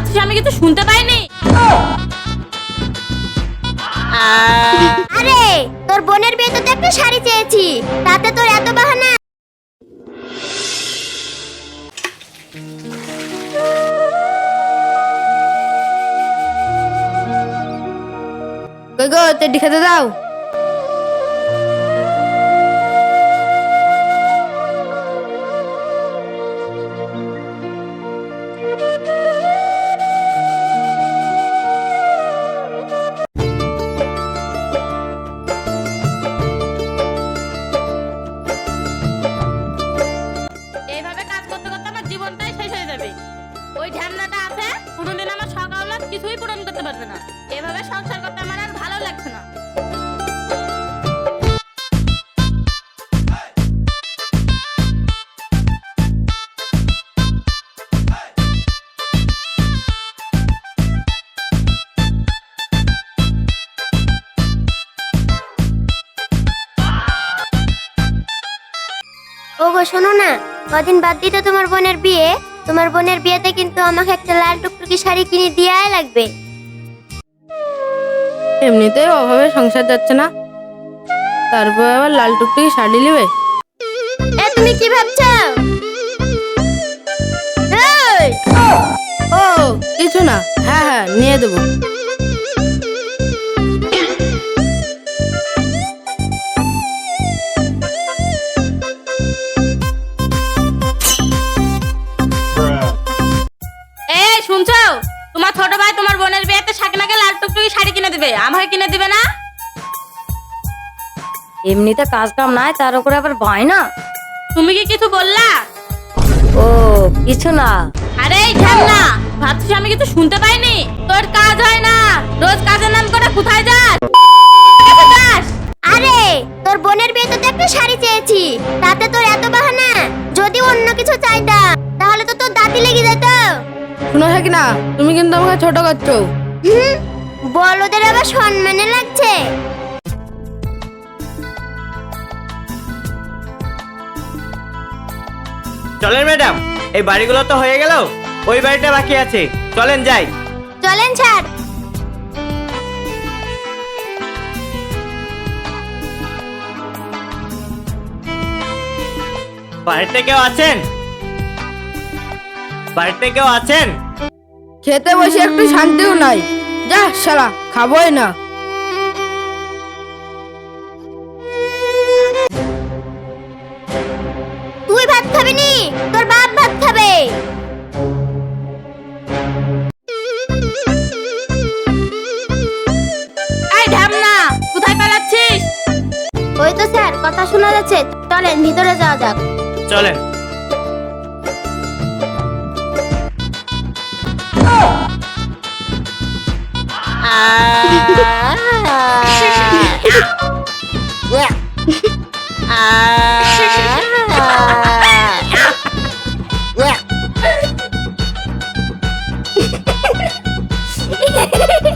ভাবছিস আমি কিছু শুনতে পাইনি। আরে তোর বোনের বিয়ে তো একটা শাড়ি চেয়েছি তাতে তোর এত বাহানা। কই গো তেডি খেতে দাও। জীবনটাই শেষ হয়ে যাবে। ওই ঝামেলাটা আছে, কোনোদিন আমার সকাল কিছুই পূরণ করতে পারবে না। এভাবে সংসার করতে আমার আর ওগো শোনো না। কদিন বাদ দিতে তোমার বোনের বিয়ে। তোমার বোনের বিয়েতে কিন্তু আমাকে একটা লাল টুকটুকি শাড়ি কিনে দেওয়াই লাগবে। এমনিতেই অভাবে সংসার যাচ্ছে না। তারপর আবার লাল টুকটুকি শাড়ি নেবে? এ তুমি কি ভাবছ? ও কিছু না। হ্যাঁ হ্যাঁ নিয়ে দেবো। তোমার ছোট ভাই তোমার বোনের বিয়েতে সাকিনাকে লাল টুকটুকি শাড়ি কিনে দিবে? আমাকে কিনে দিবে না? এমনিতে কাজ কাম নাই তার উপরে আবার ভয় না? তুমি কি কিছু বললা? ও কিছু না। আরে ঢ্যামনা ভাবছিস আমি কিছু শুনতে পাইনি? তোর কাজ হয় না। রোজ কাজের নাম করে কোথায় যাস? কোথায় যাস? আরে তোর বোনের বিয়েতে তো একটা শাড়ি চেয়েছি। তাতে তোর এত বাহানা। যদি অন্য কিছু চাইতাম তাহলে তো তোর দাঁতি লেগে যেত। শুনো থাকি না তুমি কিন্তু আমাকে ছোট করছ। হুম, বড়দের আবার সম্মানে লাগছে? চলেন ম্যাডাম এই বাড়িগুলো তো হয়ে গেল ওই বাড়িটা বাকি আছে চলেন যাই। চলেন ছাড় বাড়িতে কেউ আছেন? বাড়িতে কেউ আছেন? খেতে বসে একটু শান্তিও নাই। যা শালা খাবোই না। তুই ভাত খাবি নি? তোর বাপ ভাত খাবে। এই কোথায় পালাচ্ছিস? ওই তো স্যার কথা শোনা যাচ্ছে। চলেন ভিতরে যাওয়া যাক। চলেন। 啊！是是是！啊！是是是！啊！